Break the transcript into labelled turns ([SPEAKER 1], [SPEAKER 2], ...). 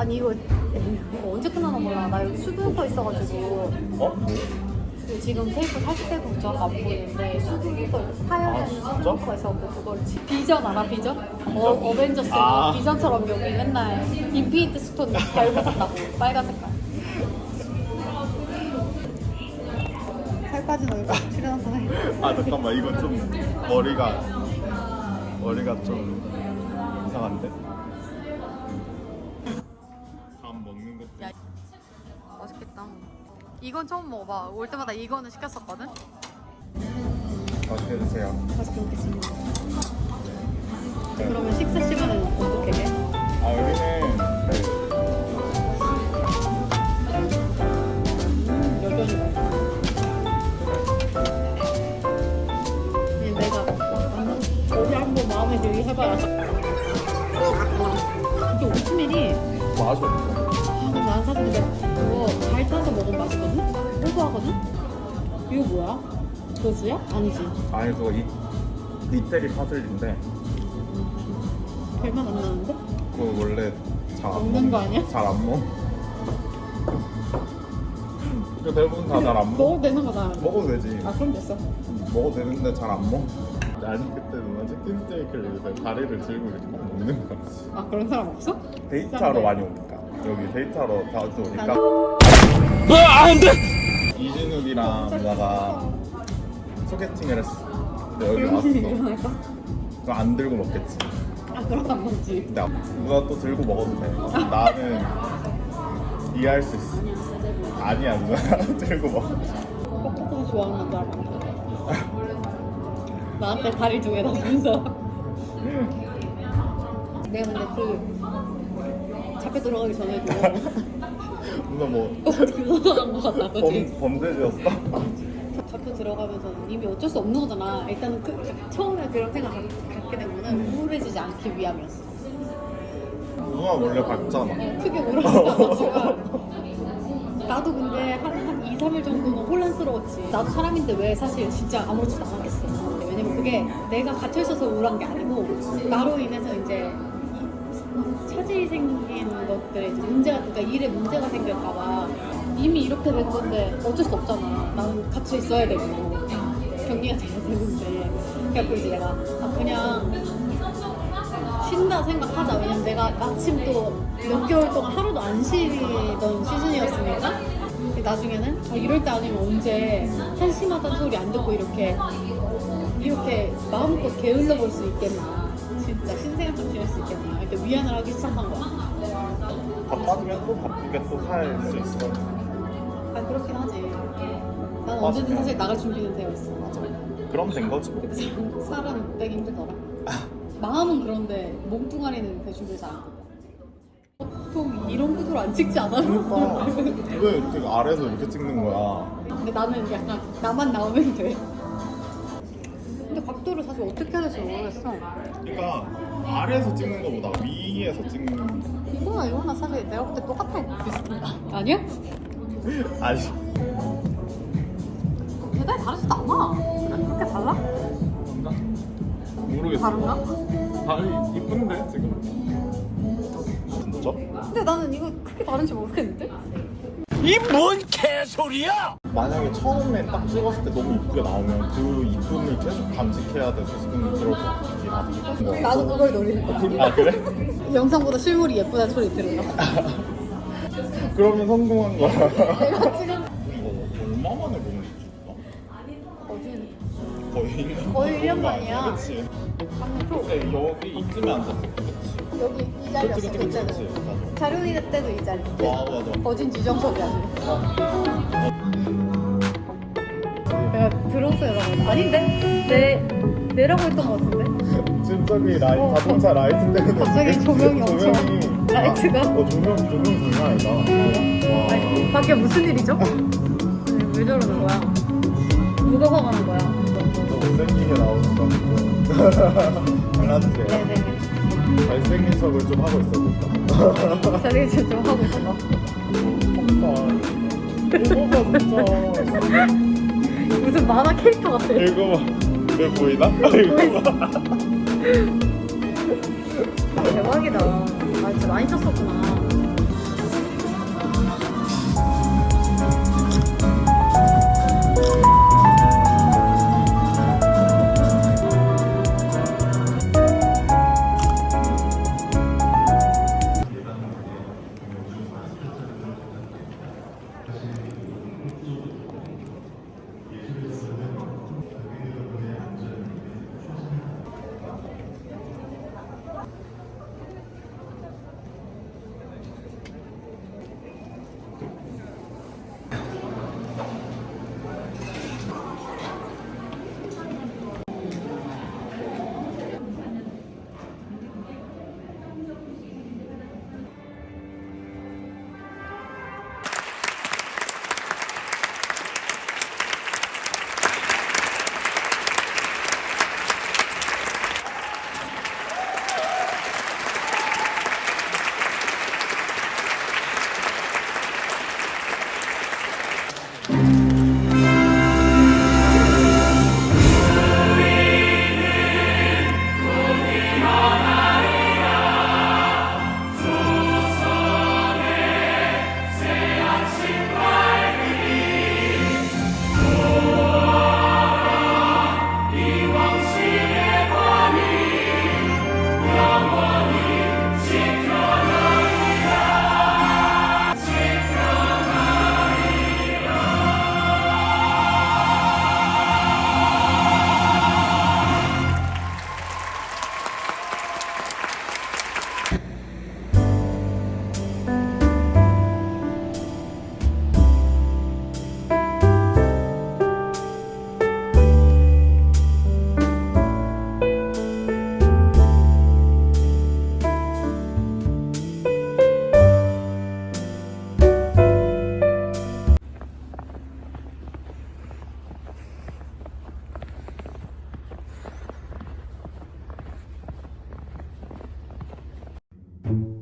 [SPEAKER 1] 아니 이거, 이거 언제 끝나나 몰라. 나 여기 수두부터 있어가지고
[SPEAKER 2] 어?
[SPEAKER 1] 그 지금 테이프 살짝 테이프 붙여서 안 보이는데 이렇게 파야
[SPEAKER 2] 아,
[SPEAKER 1] 되는
[SPEAKER 2] 진짜?
[SPEAKER 1] 수두부터 있어갖고 그걸 지- 비전 알아 비전? 어, 어벤져스
[SPEAKER 2] 아.
[SPEAKER 1] 비전처럼 여기 맨날 인피니트 스톤 달고 샀다고 빨간 색깔. 살 빠진 얼굴 출연 한번 해.
[SPEAKER 2] 아 잠깐만 이거 좀 머리가 머리가 좀 이상한데?
[SPEAKER 1] 이건 처음 먹어봐. 올 때마다 이거는 시켰었거든.
[SPEAKER 2] 맛있게 드세요
[SPEAKER 1] 맛있게 먹겠습니다. 그러면 식사 시간은 어떻
[SPEAKER 2] 아,
[SPEAKER 1] 근데 난 근데 그거 잘 타서 먹으면 맛있거든? 고소하거든? 이거 뭐야? 고수야? 아니지
[SPEAKER 2] 아니 그거 이, 이태리 파슬리인데
[SPEAKER 1] 별맛 안 나는데?
[SPEAKER 2] 그거 원래 잘안
[SPEAKER 1] 먹는 거 아니야?
[SPEAKER 2] 잘안 먹. 그 대부분 다 잘 안 먹어.
[SPEAKER 1] 먹어도 되는 거다
[SPEAKER 2] 먹어도 되지.
[SPEAKER 1] 아 그럼 됐어
[SPEAKER 2] 먹어도 되는데 잘 안 먹어. 아니 그때 누나 치킨 스테이크를 다리를 들고 이렇게 막 먹는 거지.
[SPEAKER 1] 아 그런 사람 없어?
[SPEAKER 2] 데이트하러 많이 오니까 여기 데이트하러 자주 오니까
[SPEAKER 1] 나는-
[SPEAKER 2] 이진욱이랑 누나가 소개팅을 했어. 근데 여기 왔어.
[SPEAKER 1] 일어날까?
[SPEAKER 2] 안 들고 먹겠지.
[SPEAKER 1] 아 그럼 안 먹지
[SPEAKER 2] 근데 누나 또 들고 먹어도 돼. 나는 이해할 수 있어. 아니야 누나 들고 먹어.
[SPEAKER 1] 뻑뻑한 좋아하는 남자 나한테 다리 두개 놔주면서 내가 근데 그 잡혀 들어가기 전에도
[SPEAKER 2] 누나 뭐
[SPEAKER 1] 그거한 것 같다 그치?
[SPEAKER 2] 범, 범죄지였어?
[SPEAKER 1] 잡혀 들어가면서는 이미 어쩔 수 없는 거잖아 일단은 그, 그- 처음에 그런 생각 갖- 갖게 된 거는 우울해지지 않기 위함이었어
[SPEAKER 2] 누나 원래 밝잖아.
[SPEAKER 1] 어, 크게 지금 나도 근데 한, 한 2, 3일 정도는 혼란스러웠지 나도 사람인데 왜 사실 진짜 아무렇지도 않았겠어 왜냐면 그게 내가 갇혀있어서 우울한 게 아니고 나로 인해서 이제 이- 차질이 생긴 것들에 이제 문제가 그러니까 일에 문제가 생길까봐 이미 이렇게 된 건데 어쩔 수 없잖아 나는 갇혀 있어야 되고 격리가 돼야 되는데 그래갖고 이제 내가 아 그냥 쉰다 생각하자. 왜냐면 내가 마침 또 몇 개월 동안 하루도 안 쉬던 시즌이었으니까. 나중에는 아, 이럴 때 아니면 언제 한심하다는 소리 안 듣고 이렇게 이렇게 마음껏 게을러 볼 수 있겠나. 진짜 신생아 좀 지낼 수 있겠나. 이렇게 위안을 하기 시작한 거야.
[SPEAKER 2] 바빠지면 또 바쁘게 또 살 수 있어.
[SPEAKER 1] 아 그렇긴 하지. 나는 언제든 사실 나갈 준비는 되어 있어.
[SPEAKER 2] 맞아. 그럼 된 거지 뭐.
[SPEAKER 1] 근데 살- 살은 되게 힘들더라. 마음은 그런데 몸뚱아리는 잘안 돼. 보통 이런 구도를 안 찍지 않아?
[SPEAKER 2] 그러니까 왜 이렇게 아래에서 이렇게 찍는 거야?
[SPEAKER 1] 근데 나는 약간 나만 나오면 돼. 각도를 사실 어떻게 해야 될지 모르겠어.
[SPEAKER 2] 그러니까 아래에서 찍는 거보다 위에서 찍는
[SPEAKER 1] 이거나 이거나 사실 내가 볼 때 똑같아. 비슷해. 아니야?
[SPEAKER 2] 아니
[SPEAKER 1] 대단히 다르지도 않아. 그렇게 달라?
[SPEAKER 2] 모르겠어.
[SPEAKER 1] 다른가?
[SPEAKER 2] 다리 이쁜데 지금. 진짜?
[SPEAKER 1] 근데 나는 이거 크게 다른지 모르겠는데?
[SPEAKER 3] 이 뭔 개소리야!
[SPEAKER 2] 만약에 처음에 딱 찍었을 때 너무 이쁘게 나오면 그 이쁨을 계속 간직해야 돼서 지금 같긴 하지.
[SPEAKER 1] 나도 그걸 노리는 거야.
[SPEAKER 2] 아 그래?
[SPEAKER 1] 영상보다 실물이 예쁘다는 소리 들으려.
[SPEAKER 2] 그러면 성공한 거야.
[SPEAKER 1] 내가 지금
[SPEAKER 2] 이거 얼마 만에 보는 거지? 거의
[SPEAKER 1] 거의 1년 만이야. 초
[SPEAKER 2] 근데 여기 이쯤에 앉았어. 그렇지.
[SPEAKER 1] 여기 이
[SPEAKER 2] 그치
[SPEAKER 1] 자리였어
[SPEAKER 2] 그치 그치 그치.
[SPEAKER 1] 그때는. 자료일 때도 이 자리.
[SPEAKER 2] 와 맞아.
[SPEAKER 1] 거진 지정석이 아니야. 내가 들었어 여러분. 아닌데? 내 내라고 했던 것 같은데.
[SPEAKER 2] 지금 저기 라이
[SPEAKER 1] 어,
[SPEAKER 2] 자동차 라이트 때문에
[SPEAKER 1] 갑자기
[SPEAKER 2] 지금
[SPEAKER 1] 조명이 엄청-
[SPEAKER 2] 조명이-
[SPEAKER 1] 라이트가?
[SPEAKER 2] 아, 어 조명 조명 장난 아니다. 와.
[SPEAKER 1] 아니, 밖에 무슨 일이죠? 네, 왜 저러는 거야? 누가 화가 난 거야?
[SPEAKER 2] 너 못생기게 나오는 거. 잘라주세요.
[SPEAKER 1] 네네.
[SPEAKER 2] 잘생긴 척을 좀 하고 있어볼까.
[SPEAKER 1] 자기 지금 좀 하고 있어.
[SPEAKER 2] 이거봐 진짜.
[SPEAKER 1] 무슨 만화 캐릭터 같아.
[SPEAKER 2] 이거 봐. 왜 보이나?
[SPEAKER 1] 대박이다. 아 진짜 많이 쳤었구나. 돼.